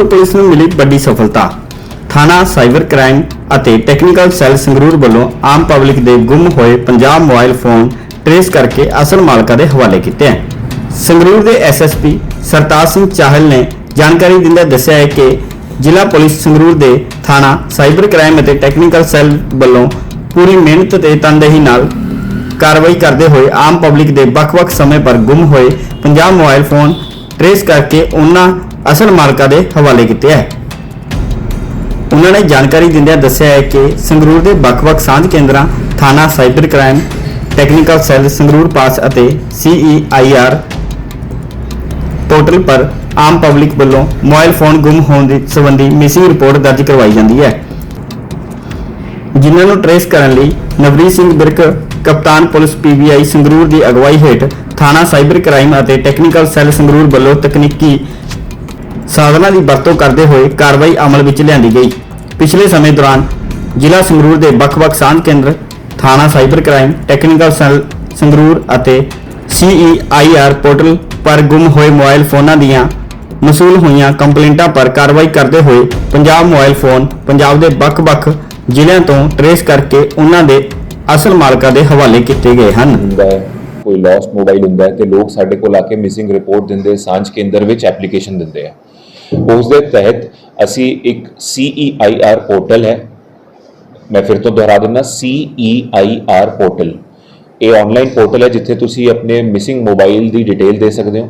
Sangrur police ਨੂੰ ਮਿਲੀ ਵੱਡੀ ਸਫਲਤਾ। ਥਾਣਾ ਸਾਈਬਰ ਕ੍ਰਾਈਮ ਅਤੇ ਟੈਕਨੀਕਲ ਸੈੱਲ ਸੰਗਰੂਰ ਵੱਲੋਂ ਆਮ ਪਬਲਿਕ ਦੇ ਗੁੰਮ ਹੋਏ 50 ਮੋਬਾਈਲ ਫੋਨ ਟ੍ਰੇਸ ਕਰਕੇ ਅਸਲ ਮਾਲਕਾਂ ਦੇ ਹਵਾਲੇ ਕੀਤੇ ਹਨ। ਸੰਗਰੂਰ ਦੇ ਐਸਐਸਪੀ ਸਰਤਾਜ ਸਿੰਘ ਚਾਹਲ ਨੇ ਜਾਣਕਾਰੀ ਦਿੰਦਿਆਂ ਦੱਸਿਆ ਹੈ ਕਿ ਜ਼ਿਲ੍ਹਾ ਪੁਲਿਸ ਸੰਗਰੂਰ ਦੇ ਥਾਣਾ ਸਾਈਬਰ ਕ੍ਰਾਈਮ ਅਤੇ ਟੈਕਨੀਕਲ ਸੈੱਲ ਵੱਲੋਂ ਪੂਰੀ ਮਿਹਨਤ ਤੇ ਤਨਦੇਹੀ ਨਾਲ ਕਾਰਵਾਈ ਕਰਦੇ ਹੋਏ ਆਮ ਪਬਲਿਕ ਦੇ ਵੱਖ-ਵੱਖ ਸਮੇਂ ਪਰ ਗੁੰਮ ਹੋਏ 50 ਮੋਬਾਈਲ ਫੋਨ ਟ੍ਰੇਸ ਕਰਕੇ ਉਹਨਾਂ ਅਸਲ ਮਾਲਕਾਂ ਦੇ ਹਵਾਲੇ ਕੀਤੇ ਹੈ ਉਹਨਾਂ ਨੇ ਜਾਣਕਾਰੀ ਦਿੰਦਿਆਂ ਦੱਸਿਆ ਹੈ ਕਿ ਸੰਗਰੂਰ ਦੇ ਵੱਖ-ਵੱਖ ਸਾਂਝ ਕੇਂਦਰਾਂ, ਥਾਣਾ cyber crime technical cell Sangrur ਪਾਸ ਅਤੇ ਸੀਈਆਈਆਰ ਪੋਰਟਲ ਪਰ ਆਮ ਪਬਲਿਕ ਵੱਲੋਂ ਮੋਬਾਈਲ ਫੋਨ ਗੁੰਮ ਹੋਣ ਦੀ ਸੰਬੰਧੀ ਮਿਸਿੰਗ ਰਿਪੋਰਟ ਦਰਜ ਕਰਵਾਈ ਜਾਂਦੀ ਹੈ। ਜਿਨ੍ਹਾਂ ਨੂੰ ਟਰੇਸ ਕਰਨ ਲਈ ਨਵਰੀਤ ਸਿੰਘ ਬਿਰਕ, ਕਪਤਾਨ ਪੁਲਿਸ ਪੀਬੀਆਈ ਸੰਗਰੂਰ ਦੀ ਅਗਵਾਈ ਹੇਠ ਥਾਣਾ ਸਾਈਬਰ ਕ੍ਰਾਈਮ ਅਤੇ ਟੈਕਨੀਕਲ ਸੈੱਲ ਸੰਗਰੂਰ ਵੱਲੋਂ ਤਕਨੀਕੀ ਸਾਧਨਾਂ ਦੀ ਵਰਤੋਂ ਕਰਦੇ ਹੋਏ ਕਾਰਵਾਈ ਅਮਲ ਵਿੱਚ ਲਿਆਂਦੀ ਗਈ। ਪਿਛਲੇ ਸਮੇਂ ਦੌਰਾਨ ਜ਼ਿਲ੍ਹਾ ਸੰਗਰੂਰ ਦੇ ਵੱਖ-ਵੱਖ ਸਾਂਝ ਕੇਂਦਰ, ਥਾਣਾ cyber crime, technical cell Sangrur ਅਤੇ ਸੀਈਆਈਆਰ ਪੋਰਟਲ ਪਰ ਗੁੰਮ ਹੋਏ ਮੋਬਾਈਲ ਫੋਨਾਂ ਦੀਆਂ ਮਸੂਲ ਹੋਈਆਂ ਕੰਪਲੇਂਟਾਂ ਪਰ ਕਾਰਵਾਈ ਕਰਦੇ ਹੋਏ 50 ਮੋਬਾਈਲ ਫੋਨ ਪੰਜਾਬ ਦੇ ਵੱਖ-ਵੱਖ ਜ਼ਿਲ੍ਹਿਆਂ ਤੋਂ ਟਰੇਸ ਕਰਕੇ ਉਹਨਾਂ ਦੇ ਅਸਲ ਮਾਲਕਾਂ ਦੇ ਹਵਾਲੇ ਕੀਤੇ ਗਏ ਹਨ। ਕੋਈ ਲੌਸਟ ਮੋਬਾਈਲ ਹੁੰਦਾ ਹੈ ਤੇ ਲੋਕ ਸਾਡੇ ਕੋਲ ਆ ਕੇ ਮਿਸਿੰਗ ਰਿਪੋਰਟ ਦਿੰਦੇ, ਸਾਂਝ ਕੇਂਦਰ ਵਿੱਚ ਐਪਲੀਕੇਸ਼ਨ ਦਿੰਦੇ ਆ। ਉਸ ਦੇ ਤਹਿਤ ਅਸੀਂ ਇੱਕ CEIR ਪੋਰਟਲ ਹੈ। ਮੈਂ ਫਿਰ ਤੋਂ ਦੁਹਰਾ ਦਿੰਦਾ CEIR ਪੋਰਟਲ। ਇਹ ਆਨਲਾਈਨ ਪੋਰਟਲ ਹੈ ਜਿੱਥੇ ਤੁਸੀਂ ਆਪਣੇ ਮਿਸਿੰਗ ਮੋਬਾਈਲ ਦੀ ਡਿਟੇਲ ਦੇ ਸਕਦੇ ਹੋ।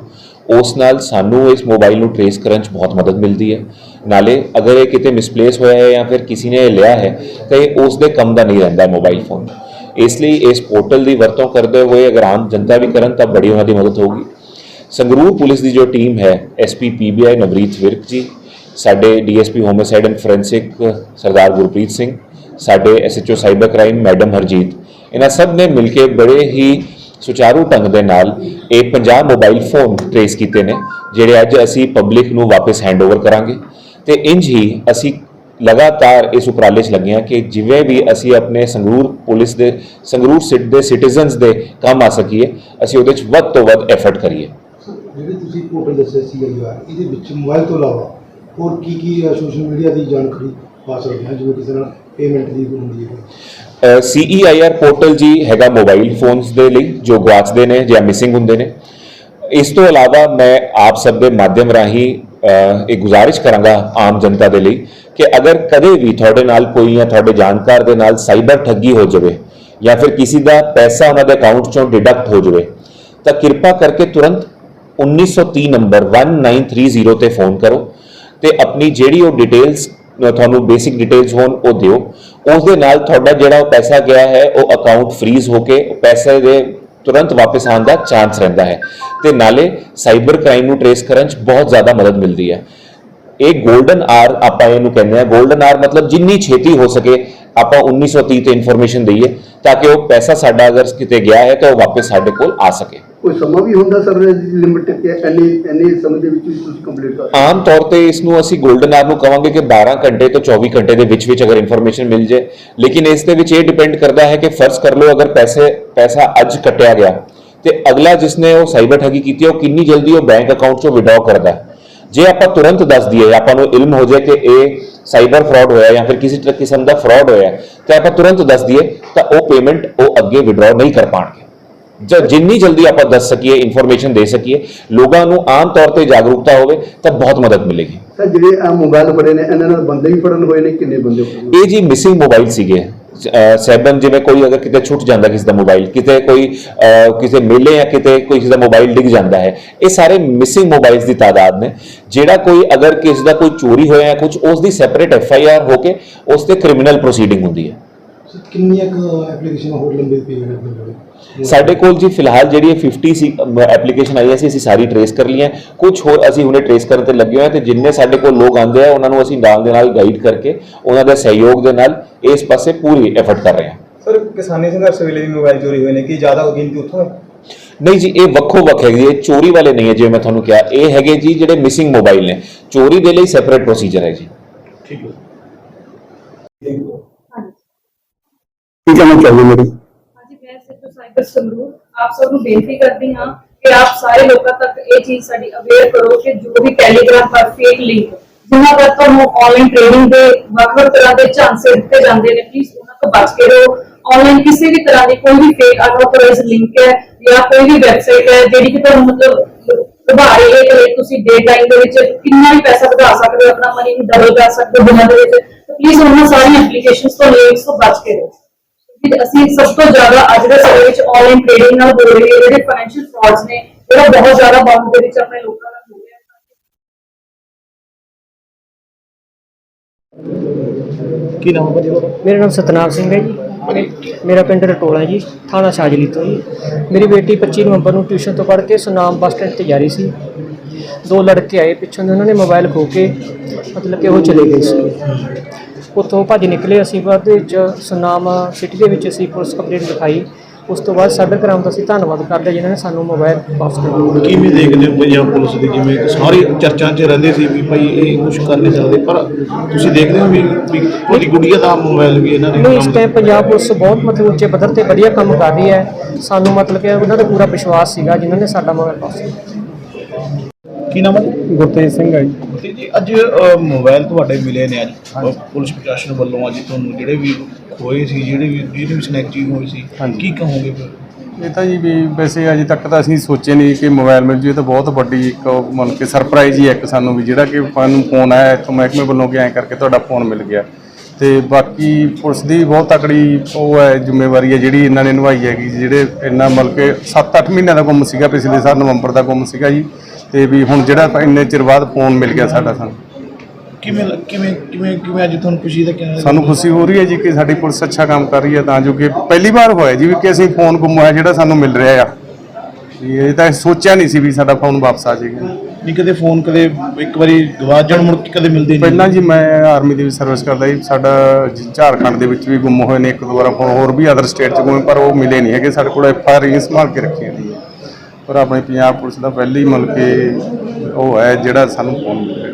ਉਸ ਨਾਲ ਸਾਨੂੰ ਇਸ ਮੋਬਾਈਲ ਨੂੰ ਟ੍ਰੇਸ ਕਰਨ 'ਚ ਬਹੁਤ ਮਦਦ ਮਿਲਦੀ ਹੈ। ਨਾਲੇ ਅਗਰ ਇਹ ਕਿਤੇ ਮਿਸਪਲੇਸ ਹੋਇਆ ਹੈ ਜਾਂ ਫਿਰ ਕਿਸੇ ਨੇ ਇਹ ਲਿਆ ਹੈ, ਤਾਂ ਇਹ ਉਸ ਦੇ ਕੰਮ ਦਾ ਨਹੀਂ ਰਹਿੰਦਾ ਮੋਬਾਈਲ ਫੋਨ ਇਸ ਲਈ ਇਸ ਪੋਰਟਲ ਦੀ ਵਰਤੋਂ ਕਰਦੇ ਹੋਏ ਅਗਰ ਆਮ ਜਨਤਾ ਵੀ ਕਰਨ ਤਾਂ ਬੜੀ ਉਹਨਾਂ ਦੀ ਮਦਦ ਹੋਊਗੀ। ਸੰਗਰੂਰ ਪੁਲਿਸ ਦੀ ਜੋ ਟੀਮ ਹੈ ਐਸਪੀ ਪੀਬੀਆਈ ਨਵਰੀਤ ਵਿਰਕ ਜੀ, ਸਾਡੇ DSP homicide and forensic Sardar Gurpreet Singh, ਸਾਡੇ SHO cyber crime madam Harjeet, ਇਹਨਾਂ ਸਭ ਨੇ ਮਿਲ ਕੇ ਬੜੇ ਹੀ ਸੁਚਾਰੂ ਢੰਗ ਦੇ ਨਾਲ ਇਹ 50 ਮੋਬਾਈਲ ਫੋਨ ਟ੍ਰੇਸ ਕੀਤੇ ਨੇ, ਜਿਹੜੇ ਅੱਜ ਅਸੀਂ ਪਬਲਿਕ ਨੂੰ ਵਾਪਸ ਹੈਂਡਓਵਰ ਕਰਾਂਗੇ। ਤੇ ਇੰਜ ਹੀ ਅਸੀਂ ਲਗਾਤਾਰ ਇਸ ਉਪਰਾਲੇ 'ਚ ਲੱਗੇ ਹਾਂ ਕਿ ਜਿਵੇਂ ਵੀ ਅਸੀਂ ਆਪਣੇ ਸੰਗਰੂਰ ਪੁਲਿਸ ਦੇ, ਸੰਗਰੂਰ ਸਿਟ, ਦੇ ਸਿਟੀਜ਼ਨਸ ਦੇ ਕੰਮ ਆ ਸਕੀਏ, ਅਸੀਂ ਉਹਦੇ 'ਚ ਵੱਧ ਤੋਂ ਵੱਧ ਐਫਰਟ ਕਰੀਏ। ਜਿਹੜੇ ਤੁਸੀਂ ਪੋਰਟਲ ਦੱਸਿਆ ਸੀ ਆਈਆਰ ਇਹਦੇ ਵਿੱਚ ਮੋਬਾਈਲ ਤੋਂ ਇਲਾਵਾ ਹੋਰ ਕੀ ਕੀ ਸੋਸ਼ਲ ਮੀਡੀਆ ਦੀ ਜਾਣਕਾਰੀ ਪਾ ਸਕਦੇ ਹਾਂ, ਜਿਵੇਂ ਕਿਸੇ ਨਾਲ ਪੇਮੈਂਟ ਦੀ ਹੁੰਦੀ ਹੈ? ਸੀਈਆਈਆਰ ਪੋਰਟਲ ਜੀ ਹੈਗਾ ਮੋਬਾਈਲ ਫੋਨਸ ਦੇ ਲਈ, ਜੋ ਗਵਾਚਦੇ ਨੇ ਜਾਂ ਮਿਸਿੰਗ ਹੁੰਦੇ ਨੇ। ਇਸ ਤੋਂ ਇਲਾਵਾ ਮੈਂ ਆਪ ਸਭ ਦੇ ਮਾਧਿਅਮ ਰਾਹੀਂ ਇਹ ਗੁਜ਼ਾਰਿਸ਼ ਕਰਾਂਗਾ ਆਮ ਜਨਤਾ ਦੇ ਲਈ ਕਿ ਅਗਰ ਕਦੇ ਵੀ ਤੁਹਾਡੇ ਨਾਲ ਕੋਈ ਜਾਂ ਤੁਹਾਡੇ ਜਾਣਕਾਰ ਦੇ ਨਾਲ ਸਾਈਬਰ ਠੱਗੀ ਹੋ ਜਾਵੇ ਜਾਂ ਫਿਰ ਕਿਸੇ ਦਾ ਪੈਸਾ ਉਹਨਾਂ ਦੇ ਅਕਾਊਂਟ ਚੋਂ ਡਿਡਕਟ ਹੋ ਜਾਵੇ, ਤਾਂ ਕਿਰਪਾ ਕਰਕੇ ਤੁਰੰਤ 1930 ਨੰਬਰ 1930 ਤੇ ਫੋਨ ਕਰੋ ਤੇ ਆਪਣੀ ਜਿਹੜੀ ਉਹ ਡਿਟੇਲਸ ਤੁਹਾਨੂੰ ਬੇਸਿਕ ਡਿਟੇਲਸ ਹੋਣ, ਉਹ ਦਿਓ। ਉਸ ਦੇ ਨਾਲ ਤੁਹਾਡਾ ਜਿਹੜਾ ਉਹ ਪੈਸਾ ਗਿਆ ਹੈ, ਉਹ ਅਕਾਊਂਟ ਫ੍ਰੀਜ਼ ਹੋ ਕੇ ਪੈਸੇ ਦੇ ਤੁਰੰਤ ਵਾਪਸ ਆਉਣ ਦਾ ਚਾਂਸ ਰਹਿੰਦਾ ਹੈ। ਤੇ ਨਾਲੇ ਸਾਈਬਰ ਕ੍ਰਾਈਮ ਨੂੰ ਟ੍ਰੇਸ ਕਰਨ 'ਚ ਬਹੁਤ ਜ਼ਿਆਦਾ ਮਦਦ ਮਿਲਦੀ ਹੈ। ਇਹ ਗੋਲਡਨ ਆਰ ਆਪਾਂ ਇਹਨੂੰ ਕਹਿੰਦੇ ਆ ਗੋਲਡਨ ਆਰ ਮਤਲਬ ਜਿੰਨੀ ਛੇਤੀ ਹੋ ਸਕੇ ਆਪਾਂ 1930 ਤੇ ਇਨਫੋਰਮੇਸ਼ਨ ਦਈਏ ਤਾਂ ਕਿ ਉਹ ਪੈਸਾ ਸਾਡਾ ਅਗਰ ਕਿਤੇ ਗਿਆ ਹੈ ਤਾਂ ਉਹ ਵਾਪਸ ਸਾਡੇ ਕੋਲ ਆ ਸਕੇ। ਕੋਈ ਸਮਾਂ ਵੀ ਹੁੰਦਾ ਸਰ ਲਿਮਿਟ ਕਿ ਐਨੇ ਐਨੇ ਸਮੇਂ ਦੇ ਵਿੱਚ ਤੁਸੀਂ ਕੰਪਲੀਟ ਕਰ ਆਮ ਤੌਰ ਤੇ ਇਸ ਨੂੰ ਅਸੀਂ ਗੋਲਡਨ ਆਰ ਨੂੰ ਕਹਾਂਗੇ ਕਿ 12 ਘੰਟੇ ਤੋਂ 24 ਘੰਟੇ ਦੇ ਵਿੱਚ ਵਿੱਚ ਅਗਰ ਇਨਫੋਰਮੇਸ਼ਨ ਮਿਲ ਜੇ। ਲੇਕਿਨ ਇਸ ਦੇ ਵਿੱਚ ਇਹ ਡਿਪੈਂਡ ਕਰਦਾ ਹੈ ਕਿ ਫਰਜ਼ ਕਰ ਲਓ ਅਗਰ ਪੈਸੇ ਪੈਸਾ ਅੱਜ ਕੱਟਿਆ ਗਿਆ ਤੇ ਅਗਲਾ ਜਿਸਨੇ ਉਹ ਸਾਈਬਰ ਠੱਗੀ ਕੀਤੀ ਉਹ ਕਿੰਨੀ ਜਲਦੀ ਉਹ ਬੈਂਕ ਅਕਾਊਂਟ ਚੋਂ ਵਿਡਾਊ ਕਰਦਾ ਹੈ। ਜੇ ਆਪਾਂ ਤੁਰੰਤ ਦੱਸ ਦਈਏ ਆਪਾਂ ਨੂੰ ਇਲਮ ਹੋ ਜਾਏ ਕਿ ਇਹ ਸਾਈਬਰ ਫਰਾਡ ਹੋਇਆ ਜਾਂ ਫਿਰ ਕਿਸੇ ਤਰ੍ਹਾਂ ਕਿਸਮ ਦਾ ਫਰਾਡ ਹੋਇਆ ਤਾਂ ਆਪਾਂ ਤੁਰੰਤ ਦੱਸ ਦਈਏ ਤਾਂ ਉਹ ਪੇਮੈਂਟ ਉਹ ਅੱਗੇ ਵਿਡਰਾਅ ਨਹੀਂ ਕਰ ਪਾਣਗੇ। ਜ- ਜਿੰਨੀ ਜਲਦੀ ਆਪਾਂ ਦੱਸ ਸਕੀਏ ਇਨਫੋਰਮੇਸ਼ਨ ਦੇ ਸਕੀਏ ਲੋਕਾਂ ਨੂੰ ਆਮ ਤੌਰ ਤੇ ਜਾਗਰੂਕਤਾ ਹੋਵੇ ਤਾਂ ਬਹੁਤ ਮਦਦ ਮਿਲੇਗੀ। ਸਰ ਜਿਹੜੇ ਆ ਮੋਬਾਈਲ ਫੜੇ ਨੇ ਇਹਨਾਂ ਨਾਲ ਬੰਦੇ ਵੀ ਫੜਨ ਹੋਏ ਨੇ ਕਿੰਨੇ ਬੰਦੇ? ਇਹ ਜੀ ਮਿਸਿੰਗ ਮੋਬਾਈਲ ਸੀਗੇ। ਅਹ, ਸੈਬਨ ਜਿਵੇਂ ਕੋਈ ਅਗਰ ਕਿਤੇ ਛੁੱਟ ਜਾਂਦਾ ਕਿਸੇ ਦਾ ਮੋਬਾਈਲ ਕਿਤੇ ਕੋਈ ਕਿਸੇ ਮੇਲੇ ਜਾਂ ਕਿਤੇ ਕੋਈ ਕਿਸੇ ਦਾ ਮੋਬਾਈਲ ਡਿੱਗ ਜਾਂਦਾ ਹੈ, ਇਹ ਸਾਰੇ ਮਿਸਿੰਗ ਮੋਬਾਈਲਸ ਦੀ ਤਾਦਾਦ ਨੇ। ਜਿਹੜਾ ਕੋਈ ਅਗਰ ਕਿਸੇ ਦਾ ਕੋਈ ਚੋਰੀ ਹੋਇਆ ਹੈ ਕੁਝ ਉਸ ਦੀ ਸੈਪਰੇਟ ਐਫ ਆਈ ਆਰ ਹੋ ਕੇ ਉਸ ਤੇ ਕ੍ਰਿਮੀਨਲ ਪ੍ਰੋਸੀਡਿੰਗ ਹੁੰਦੀ ਹੈ। ਕਿੰਨੀਆਂ ਐਪਲੀਕੇਸ਼ਨ ਹੋਰ ਲੰਬੇ ਸਾਡੇ ਕੋਲ ਜੀ ਫਿਲਹਾਲ ਜਿਹੜੀ ਇਹ 50 ਸੀ ਐਪਲੀਕੇਸ਼ਨ ਆਈ ਸੀ ਅਸੀਂ ਸਾਰੀ ਟਰੇਸ ਕਰ ਲਈਆਂ। ਕੁਝ ਹੋਰ ਅਸੀਂ ਹੁਣੇ ਟਰੇਸ ਕਰਨ ਤੇ ਲੱਗੇ ਹੋਏ ਤੇ ਜਿੰਨੇ ਸਾਡੇ ਕੋਲ ਲੋਕ ਆਉਂਦੇ ਆ ਉਹਨਾਂ ਨੂੰ ਅਸੀਂ ਨਾਲ ਦੇ ਨਾਲ ਗਾਈਡ ਕਰਕੇ ਉਹਨਾਂ ਦੇ ਸਹਿਯੋਗ ਦੇ ਨਾਲ ਇਸ ਪਾਸੇ ਪੂਰੀ ਐਫਰਟ ਕਰ ਰਹੇ ਹਾਂ। ਸਰ ਕਿਸਾਨੀ ਸੰਘਰਸ਼ ਵੇਲੇ ਵੀ ਮੋਬਾਈਲ ਚੋਰੀ ਹੋਏ ਨੇ ਕੀ ਜ਼ਿਆਦਾ ਗਿਣਤੀ ਉੱਥੋਂ? ਨਹੀਂ ਜੀ ਇਹ ਵੱਖੋ ਵੱਖ ਹੈਗੇ ਇਹ ਚੋਰੀ ਵਾਲੇ ਨਹੀਂ ਹੈ ਜਿਵੇਂ ਮੈਂ ਤੁਹਾਨੂੰ ਕਿਹਾ। ਇਹ ਹੈਗੇ ਜੀ ਜਿਹੜੇ ਮਿਸਿੰਗ ਮੋਬਾਈਲ ਨੇ। ਚੋਰੀ ਦੇ ਲਈ ਸੈਪਰੇਟ ਪ੍ਰੋਸੀਜਰ ਹੈ ਜੀ। ਠੀਕ ਹੈ। ਕੀ ਕਹਿਣਾ ਚਾਹੁੰਦੇ ਮੇਰੀ? ਹਾਂਜੀ, ਮੈਂ ਸਿਰਫ ਸਾਈਬਰ ਸੰਗਰੂਰ। ਆਪ ਸਭ ਨੂੰ ਬੇਨਤੀ ਕਰਦੀ ਹਾਂ ਕਿ ਆਪ ਸਾਰੇ ਲੋਕਾਂ ਤੱਕ ਇਹ ਚੀਜ਼ ਸਾਡੀ ਅਵੇਅਰ ਕਰੋ ਕਿ ਜੋ ਵੀ ਟੈਲੀਗ੍ਰਾਮ ਪਰ ਫੇਕ ਲਿੰਕ ਜਿਨ੍ਹਾਂ ਪਰ ਤੁਹਾਨੂੰ ਆਨਲਾਈਨ ਟ੍ਰੇਡਿੰਗ ਦੇ ਵੱਖ-ਵੱਖ ਤਰ੍ਹਾਂ ਦੇ ਝਾਂਸੇ ਦਿੱਤੇ ਜਾਂਦੇ ਨੇ ਪਲੀਜ਼ ਉਹਨਾਂ ਤੋਂ ਬਚ ਕੇ ਰਹੋ। ਆਨਲਾਈਨ ਕਿਸੇ ਵੀ ਤਰ੍ਹਾਂ ਦੀ ਕੋਈ ਵੀ ਫੇਕ ਅਨਆਥੋਰਾਈਜ਼ਡ ਲਿੰਕ ਹੈ ਜਾਂ ਕੋਈ ਵੀ ਵੈਬਸਾਈਟ ਹੈ ਜਿਹੜੀ ਕਿ ਤੁਹਾਨੂੰ ਮਤਲਬ ਉਭਾਰੇ ਇਹ ਕਰੇ ਤੁਸੀਂ ਡੇ ਟਾਈਮ ਦੇ ਵਿੱਚ ਕਿੰਨਾ ਵੀ ਪੈਸਾ ਵਧਾ ਸਕਦੇ ਹੋ, ਆਪਣਾ ਮਨੀ ਵੀ ਡਬਲ ਕਰ ਸਕਦੇ ਹੋ ਦਿਨਾਂ ਦੇ ਵਿੱਚ। ਪਲੀਜ਼ ਉਹਨਾਂ ਸਾਰੀਆਂ ਐਪਲੀਕੇਸ਼ਨਸ ਤੋਂ ਲਿੰਕਸ ਤੋਂ ਬਚ ਕੇ ਰਹੋ। ਕਿ ਅਸੀਂ ਸਭ ਤੋਂ ਜ਼ਿਆਦਾ ਅੱਜ ਦੇ ਸਮੇਂ ਵਿੱਚ ਆਨਲਾਈਨ ਟ੍ਰੇਡਿੰਗ ਨਾਲ ਹੋ ਰਹੇ ਜਿਹੜੇ ਫਾਈਨੈਂਸ਼ੀਅਲ ਫਰਾਡਸ ਨੇ ਜਿਹੜਾ ਬਹੁਤ ਜ਼ਿਆਦਾ ਬਾਉਂਡ ਦੇ ਵਿੱਚ ਆਪਣੇ ਲੋਕਾਂ ਨਾਲ ਹੋ ਰਿਹਾ ਹੈ। ਕੀ ਨਾਮ ਹੈ ਜੀ ਮੇਰਾ ਨਾਮ ਸਤਨਾਮ ਸਿੰਘ ਹੈ ਜੀ। ਮੇਰਾ ਪਿੰਡ ਰਟੋਲਾ ਜੀ ਥਾਣਾ ਸ਼ਾਜਲੀ ਤੋਂ ਜੀ। ਮੇਰੀ ਬੇਟੀ 25 ਨਵੰਬਰ ਨੂੰ ਟਿਊਸ਼ਨ ਤੋਂ ਪੜ੍ਹ ਕੇ ਸੁਨਾਮ ਬੱਸ ਸਟੈਂਡ ਤੇ ਜਾ ਰਹੀ ਸੀ। ਦੋ ਲੜਕੇ ਆਏ ਪਿੱਛੋਂ ਦੇ ਉਹਨਾਂ ਨੇ ਮੋਬਾਈਲ ਖੋ ਕੇ ਮਤਲਬ ਕਿ ਉਹ ਚਲੇ ਗਏ ਸੀ। ਉੱਥੋਂ ਭੱਜ ਨਿਕਲੇ ਅਸੀਂ ਬਾਅਦ ਵਿੱਚ ਸੁਨਾਮ ਸਿਟੀ ਦੇ ਵਿੱਚ ਅਸੀਂ ਪੁਲਿਸ ਕੰਪਲੇਂਟ ਲਿਖਾਈ। ਉਸ ਤੋਂ ਬਾਅਦ ਸਾਈਬਰ ਕ੍ਰਾਈਮ ਦਾ ਅਸੀਂ ਧੰਨਵਾਦ ਕਰਦੇ ਹਾਂ ਜਿਨ੍ਹਾਂ ਨੇ ਸਾਨੂੰ ਮੋਬਾਈਲ ਵਾਪਸ ਕਰਵਾਇਆ ਕਿਵੇਂ ਦੇਖਦੇ ਹੋ ਪੰਜਾਬ ਪੁਲਿਸ ਦੀ? ਜਿਵੇਂ ਸਾਰੀ ਚਰਚਾ 'ਚ ਰਹਿੰਦੇ ਸੀ ਵੀ ਭਾਈ ਇਹ ਕੁਝ ਕਰ ਨਹੀਂ ਸਕਦੇ ਪਰ ਤੁਸੀਂ ਦੇਖਦੇ ਹੋ ਵੀ ਉਹਦੀ ਗੁੜੀਆ ਦਾ ਮੋਬਾਈਲ ਵੀ ਇਹਨਾਂ ਨੇ ਨਹੀਂ ਇਸ ਟਾਈਮ ਪੰਜਾਬ ਪੁਲਿਸ ਬਹੁਤ ਮਤਲਬ ਉੱਚੇ ਪੱਧਰ ਤੇ ਵਧੀਆ ਕੰਮ ਕਰ ਰਹੀ ਹੈ। ਸਾਨੂੰ ਮਤਲਬ ਕਿ ਉਹਨਾਂ ਦਾ ਪੂਰਾ ਵਿਸ਼ਵਾਸ ਸੀਗਾ ਜਿਨ੍ਹਾਂ ਨੇ ਸਾਡਾ ਮੋਬਾਈਲ ਵਾਪਸ ਕੀਤਾ ਕੀ ਨਾਮ ਹੈ ਜੀ? ਗੁਰਤੇਜ ਸਿੰਘ ਹੈ ਜੀ। ਜੀ ਅੱਜ ਅ, ਮੋਬਾਈਲ ਤੁਹਾਡੇ ਮਿਲੇ ਨੇ ਅੱਜ। ਅ, ਪੁਲਿਸ ਪ੍ਰਸ਼ਾਸਨ ਵੱਲੋਂ ਅੱਜ ਤੁਹਾਨੂੰ ਜਿਹੜੇ ਵੀ ਖੋਏ ਸੀ ਜਿਹੜੇ ਵੀ ਜਿਹੜੇ ਵੀ ਸਨੈਚਿੰਗ ਹੋਈ ਸੀ ਕੀ ਕਹੋਗੇ ਫਿਰ? ਇਹ ਤਾਂ ਜੀ ਵੀ ਵੈਸੇ ਅਜੇ ਤੱਕ ਤਾਂ ਅਸੀਂ ਸੋਚੇ ਨਹੀਂ ਕਿ ਮੋਬਾਈਲ ਮਿਲ ਜੂ ਇਹ ਤਾਂ ਬਹੁਤ ਵੱਡੀ ਇੱਕ ਮੰਨ ਕੇ ਸਰਪ੍ਰਾਈਜ਼ ਹੀ ਹੈ ਇੱਕ ਸਾਨੂੰ ਵੀ ਜਿਹੜਾ ਕਿ ਸਾਨੂੰ ਫੋਨ ਆਇਆ ਇੱਥੋਂ ਮਹਿਕਮੇ ਵੱਲੋਂ ਕਿ ਐਂ ਕਰਕੇ ਤੁਹਾਡਾ ਫੋਨ ਮਿਲ ਗਿਆ। ਤੇ ਬਾਕੀ ਪੁਲਿਸ ਦੀ ਬਹੁਤ ਤਕੜੀ ਉਹ ਹੈ ਜ਼ਿੰਮੇਵਾਰੀ ਹੈ ਜਿਹੜੀ ਇਹਨਾਂ ਨੇ ਨਿਭਾਈ ਹੈਗੀ ਜਿਹੜੇ ਇੰਨਾ ਮਤਲਬ ਕਿ 7-8 ਮਹੀਨਿਆਂ ਦਾ ਗੁੰਮ ਸੀਗਾ ਪਿਛਲੇ ਸਾਲ ਨਵੰਬਰ ਦਾ ਗੁੰਮ ਸੀਗਾ ਜੀ। ਤੇ ਵੀ ਹੁਣ ਜਿਹੜਾ ਇੰਨੇ ਚਿਰ ਬਾਅਦ ਫੋਨ ਮਿਲ ਗਿਆ ਸਾਡਾ ਸਾਨੂੰ। ਕਿਵੇਂ ਕਿਵੇਂ ਕਿਵੇਂ ਕਿਵੇਂ ਅੱਜ ਤੁਹਾਨੂੰ ਖੁਸ਼ੀ ਦਾ ਕਿਹਾ ਸਾਨੂੰ ਖੁਸ਼ੀ ਹੋ ਰਹੀ ਹੈ ਜੀ ਕਿ ਸਾਡੀ ਪੁਲਿਸ ਅੱਛਾ ਕੰਮ ਕਰ ਰਹੀ ਹੈ ਤਾਂ ਜੋ ਕਿ ਪਹਿਲੀ ਵਾਰ ਹੋਇਆ ਜੀ ਵੀ ਕਿ ਅਸੀਂ ਫੋਨ ਗੁੰਮ ਹੋਇਆ ਜਿਹੜਾ ਸਾਨੂੰ ਮਿਲ ਰਿਹਾ ਆ। ਇਹ ਤਾਂ ਸੋਚਿਆ ਨਹੀਂ ਸੀ ਵੀ ਸਾਡਾ ਫੋਨ ਵਾਪਸ ਆ ਜਾਏਗਾ। ਨਹੀਂ ਕਦੇ ਫੋਨ ਕਦੇ ਇੱਕ ਵਾਰੀ ਗਵਾਚ ਜਾਣ ਮੁੜ ਕੇ ਕਦੇ ਮਿਲਦੇ ਨਹੀਂ। ਪਹਿਲਾਂ ਜੀ ਮੈਂ ਆਰਮੀ ਦੀ ਵੀ ਸਰਵਿਸ ਕਰਦਾ ਜੀ ਸਾਡਾ ਝਾਰਖੰਡ ਦੇ ਵਿੱਚ ਵੀ ਗੁੰਮ ਹੋਏ ਨੇ ਇੱਕ ਦੋ ਵਾਰ ਫੋਨ ਹੋਰ ਵੀ ਅਦਰ ਸਟੇਟ 'ਚ ਗੁੰਮ ਪਰ ਉਹ ਮਿਲੇ ਨਹੀਂ ਹੈਗੇ ਸਾਡੇ ਕੋਲ ਐਫ ਆਰ ਸੰਭਾਲ ਕੇ ਰੱਖੀ ਹੈ ਪਰ ਆਪਣੇ ਪੰਜਾਬ ਪੁਲਿਸ ਦਾ ਪਹਿਲੀ ਮਤਲਬ ਕਿ ਉਹ ਹੈ ਜਿਹੜਾ ਸਾਨੂੰ ਫੋਨ ਮਿਲ